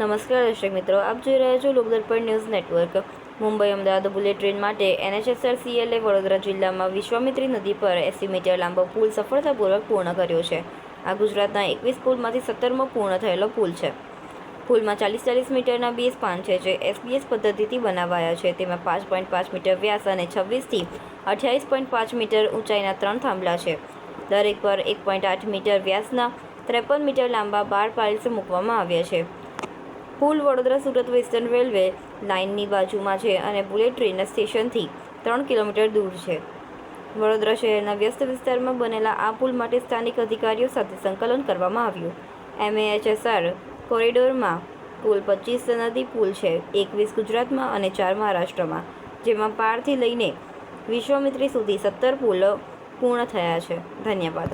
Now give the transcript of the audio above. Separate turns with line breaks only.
નમસ્કાર દર્શક મિત્રો, આપ જોઈ રહ્યા છો Lokdarpan news network. Mumbai Ahmedabad bullet train માટે એનએચએસઆર સીએલએ વડોદરા જિલ્લામાં વિશ્વામિત્રી નદી પર એસી મીટર લાંબો પુલ સફળતાપૂર્વક પૂર્ણ કર્યો છે. આ ગુજરાતના એકવીસ પુલમાંથી સત્તરમો પૂર્ણ થયેલો પુલ છે. પુલમાં ચાલીસ ચાલીસ મીટરના બે સ્પાન છે જે એસબીએસ પદ્ધતિથી બનાવાયા છે. તેમાં પાંચ પોઈન્ટ પાંચ મીટર વ્યાસ અને છવ્વીસથી અઠ્યાવીસ પોઈન્ટ પાંચ મીટર ઊંચાઈના ત્રણ થાંભલા છે. દરેક પર એક પોઈન્ટ આઠ મીટર વ્યાસના ત્રેપન મીટર લાંબા બાર પાઇલ્સ મૂકવામાં આવ્યા છે. પુલ વડોદરા સુરત વેસ્ટર્ન રેલવે લાઇનની બાજુમાં છે અને બુલેટ ટ્રેન સ્ટેશનથી ત્રણ કિલોમીટર દૂર છે. વડોદરા શહેરના વ્યસ્ત વિસ્તારમાં બનેલા આ પુલ માટે સ્થાનિક અધિકારીઓ સાથે સંકલન કરવામાં આવ્યું. એમએએચએસઆર કોરિડોરમાં કુલ પચીસ નદી પુલ છે, એકવીસ ગુજરાતમાં અને ચાર મહારાષ્ટ્રમાં, જેમાં પારથી લઈને વિશ્વામિત્રી સુધી સત્તર પુલ પૂર્ણ થયા છે. ધન્યવાદ.